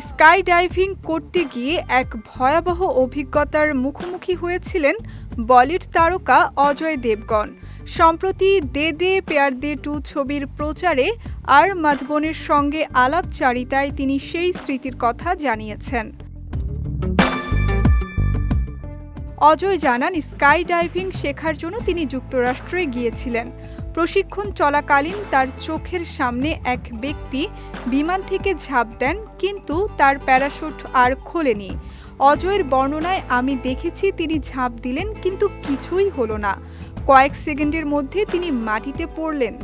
Sky diving করতে গিয়ে এক ভয়াবহ অভিজ্ঞতার মুখোমুখি হয়েছিলেন বলিউড তারকা অজয় দেবগন সম্প্রতি দে দে পেয়ার দে টু ছবির প্রচারে আর মাধবনের সঙ্গে আলাপচারিতায় তিনি সেই স্মৃতির কথা জানিয়েছেন। অজয় জানান স্কাই ডাইভিং শেখার জন্য তিনি যুক্তরাষ্ট্রে গিয়েছিলেন। প্রশিক্ষণ চলাকালীন তার চোখের সামনে এক ব্যক্তি বিমান থেকে ঝাঁপ দেন, কিন্তু তার প্যারাশুট আর খোলেনি। অজয়ের বর্ণনায় আমি দেখেছি তিনি ঝাঁপ দিলেন, কিন্তু কিছুই হলো না। কয়েক সেকেন্ডের মধ্যে তিনি মাটিতে পড়লেন।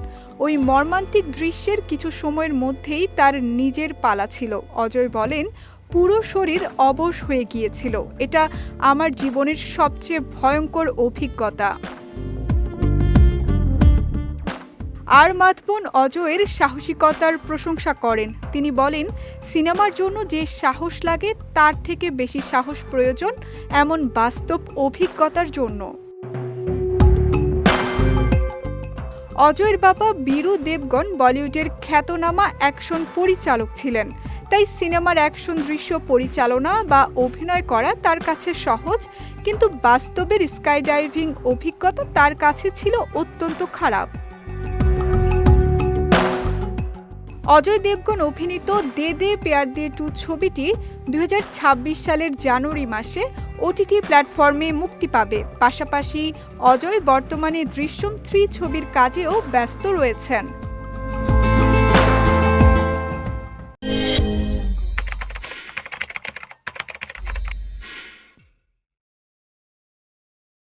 ওই মর্মান্তিক দৃশ্যের কিছু সময়ের মধ্যেই তার নিজের পালা ছিল। অজয় বলেন, পুরো শরীর অবশ হয়ে গিয়েছিল। এটা আমার জীবনের সবচেয়ে ভয়ঙ্কর অভিজ্ঞতা। আর মাতবন অজয়ের সাহসিকতার প্রশংসা করেন। তিনি বলেন, সিনেমার জন্য যে সাহস লাগে, তার থেকে বেশি সাহস প্রয়োজন এমন বাস্তব অভিজ্ঞতার জন্য। অজয়ের বাবা বীরু দেবগন বলিউডের খ্যাতনামা অ্যাকশন পরিচালক ছিলেন। তাই সিনেমার অ্যাকশন দৃশ্য পরিচালনা বা অভিনয় করা তার কাছে সহজ, কিন্তু বাস্তবের স্কাইডাইভিং অভিজ্ঞতা তার কাছে ছিল অত্যন্ত খারাপ। অজয় দেবগণ অভিনীত দে দে পেয়ার দে টু ছবিটি দু হাজার ছাব্বিশ সালের জানুয়ারি মাসে ওটিটি প্ল্যাটফর্মে মুক্তি পাবে। পাশাপাশি অজয় বর্তমানে দৃশ্যম থ্রি ছবির কাজেও ব্যস্ত রয়েছেন।